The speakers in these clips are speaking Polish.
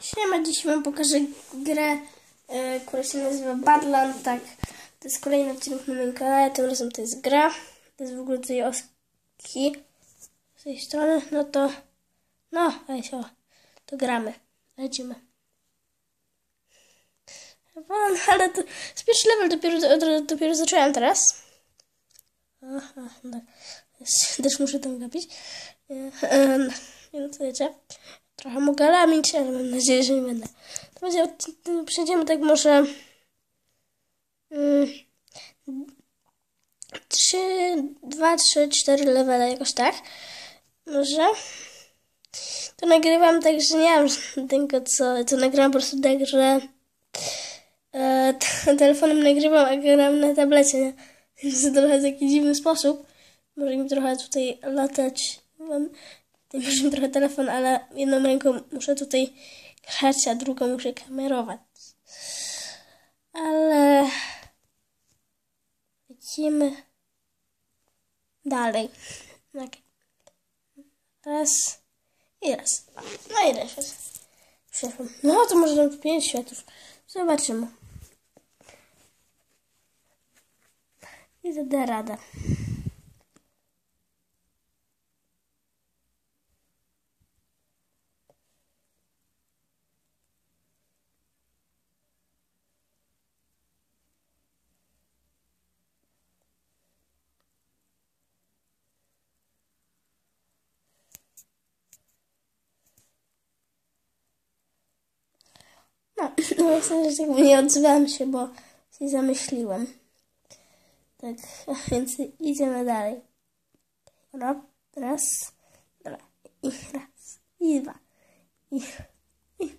Siema, dziś wam pokażę grę, e, która się nazywa Badland, tak. To jest kolejny odcinek na moim kanale, tym razem to jest gra. To jest w ogóle tutaj oski z tej strony, no to, no, weź o, to gramy, lecimy. Ale to pierwszy level, dopiero, do- dopiero zacząłem teraz. Aha, tak. Też muszę tam gapić. E, nie no to wiecie. Trochę mogę lamić, ale mam nadzieję, że nie będę. To będzie, przejdziemy tak może... Mm, trzy, dwa, trzy, cztery levele jakoś tak. Może. To nagrywam tak, że nie mam tego co... To nagrywam po prostu tak, że... E, telefonem nagrywam, a gram na tablecie, nie? Więc trochę w taki dziwny sposób. Może mi trochę tutaj latać. Może trochę telefon, ale jedną ręką muszę tutaj grać, a drugą muszę kamerować. Ale lecimy dalej. Tak. Raz i raz. No i raz. Przeszłam. No to może tam pięć światów. Zobaczymy. I to da radę. No, jasne, że jakby nie odzywam się, bo się zamyśliłem. Tak, więc idziemy dalej. Raz, dwa, i raz, i dwa, i, i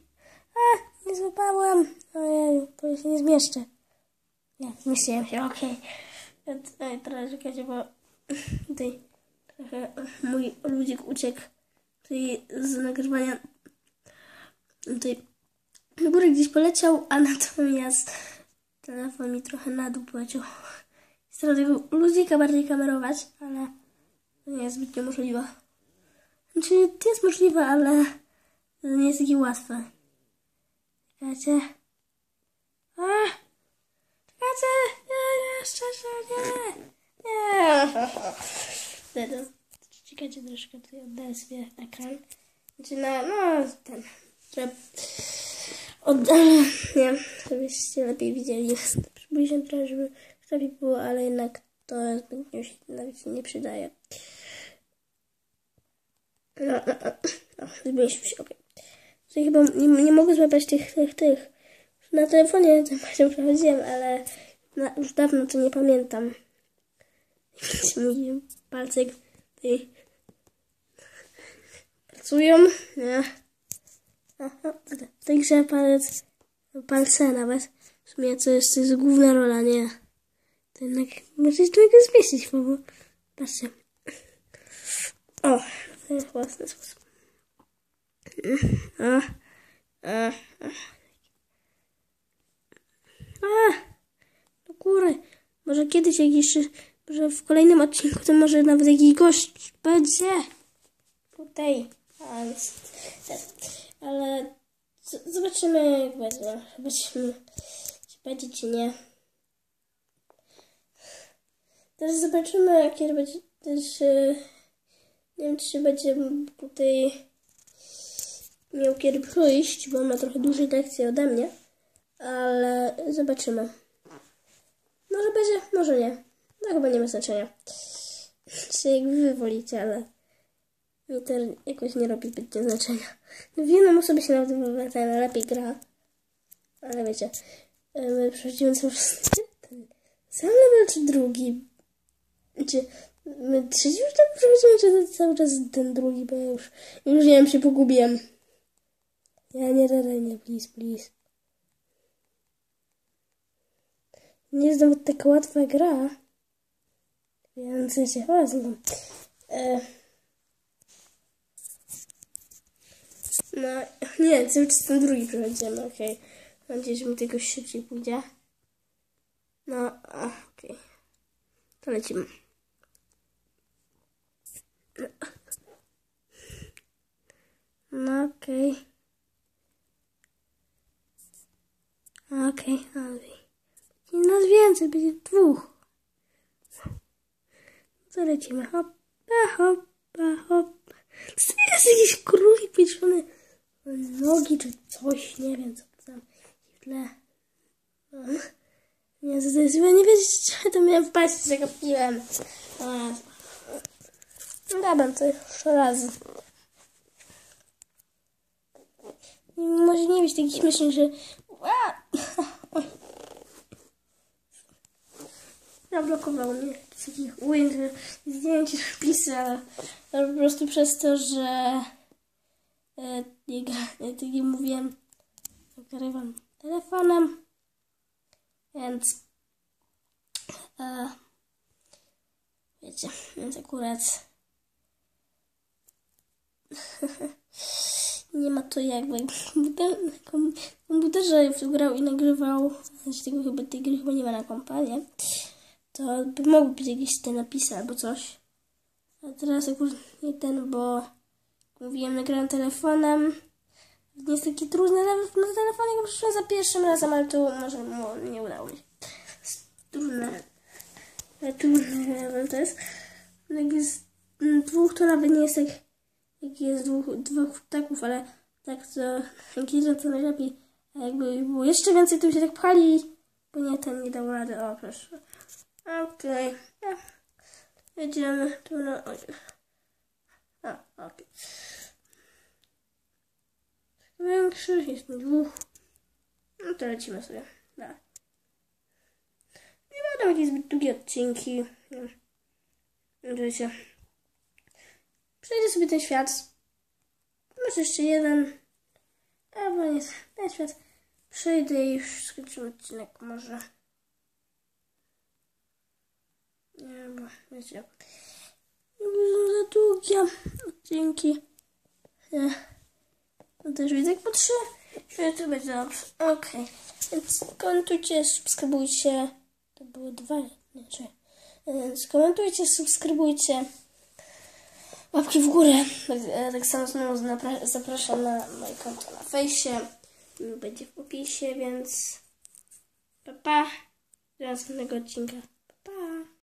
A, nie złapałam. Ojej, to się nie zmieszczę. Nie, zmieściłem się, okej. Okay. Teraz czekajcie, bo tutaj trochę mój ludzik uciekł tutaj z nagrywania. Tutaj w górę gdzieś poleciał, a natomiast telefon mi trochę na dół poleciał. Chcę tego ludzika bardziej kamerować, ale to nie jest zbytnio możliwe. Znaczy, to jest możliwe, ale to nie jest takie łatwe. Czekajcie. A! Czekajcie! Nie, jeszcze, nie! Nie! Teraz, czekajcie troszkę, tutaj oddaję sobie ekran. Znaczy, na, no, ten, żeby oddalę, nie, żebyście lepiej widzieli. Przybliżę trochę, żeby lepiej było, ale jednak to zbytnio się nawet nie przydaje. No, no, no, zbliżył się, okej. Tutaj chyba nie, nie mogę złapać tych, tych, tych. Na telefonie to właśnie przechodziłem, ale na, już dawno to nie pamiętam. Mi palcek tutaj pracują, nie. W tej grze palec, palce nawet. W sumie to jest, to jest główna rola, nie? To jednak możecie tu go zmieścić, bo patrzcie. O, w ten własny sposób. A, a, a. A, do góry. Może kiedyś jakiś, może w kolejnym odcinku to może nawet jakiś gość będzie. Tutaj. A, jest, ale zobaczymy jak będzie. Zobaczymy, czy będzie, czy nie. Teraz zobaczymy, kiedy będzie też. e, Nie wiem, czy będzie tutaj miał kiedy przyjść, bo ma trochę dłużej lekcje ode mnie. Ale zobaczymy. Może będzie, może nie. No chyba nie ma znaczenia. Czy jak wy wolicie, ale mi to jakoś nie robi zbytnio znaczenia. No w jedną osobie się nawet ten lepiej gra. Ale wiecie, e, my przechodzimy cały czas sam level czy drugi? Czy my trzeci już tak przechodzimy, czy cały czas ten drugi, bo ja już, już nie wiem, się pogubiłem. Ja nie dalej, nie, please, please. Nie jest nawet taka łatwa gra. Więc wiecie, o, znam. E, no, nie, cały czas ten drugi przechodzimy, okej. Mam nadzieję, że mi tego szybciej pójdzie. No, okej. To lecimy. No okej. Okej, okej. Będzie nas więcej, będzie dwóch. Co lecimy? Hoppa, hoppa, hoppa. To jest jakiś królik pieczony. Nogi czy coś, nie wiem co tam w tle. No. Nie, to jest, nie wiecie, czy to miałem wpaść, zagapiłem. Gadam to jeszcze raz. Może nie być takich myśli, że... Zablokował mnie z takich ujęć, zdjęć, ale po prostu przez to, że e, nie, nie, tak mówiłem, nagrywam telefonem, więc e, wiecie, więc akurat nie ma to jakby komputer, kom, komputerze grał i nagrywał, znaczy tego chyba tej gry chyba nie ma na kompanie, to by mogły być jakieś te napisy albo coś. A teraz akurat nie ten, bo jak mówiłem, nagrałem telefonem. Nie jest taki trudny nawet na telefonie, go przyszłem za pierwszym razem, ale tu może mu nie udało mi się. Trudne. Trudne level to jest. Jak jest dwóch, to nawet nie jest tak, jak jest dwóch, dwóch ptaków, ale tak to, jak jeden to najlepiej. A jakby było jeszcze więcej, to by się tak pchali, bo nie, ten nie dał rady. O, proszę. Okej. Ja. Jedziemy tu na... oj. A, okej. Większy, jest mi dwóch. No to lecimy sobie. Da. Nie będą jakieś zbyt długie odcinki. Wiecie. Przejdę sobie ten świat. Może jeszcze jeden. Albo nie, ten świat. Przejdę i już skończymy odcinek może. Nie, bo wiecie. Za długie odcinki. Nie. No też widzę po trzy. Że to będzie dobrze. Okej. Więc komentujcie, subskrybujcie. To było dwa, nie trzy. Więc komentujcie, subskrybujcie. Łapki w górę. Tak, samo znowu zapra- zapraszam na moje konto na fejsie. Będzie w opisie, więc pa pa. Do następnego odcinka.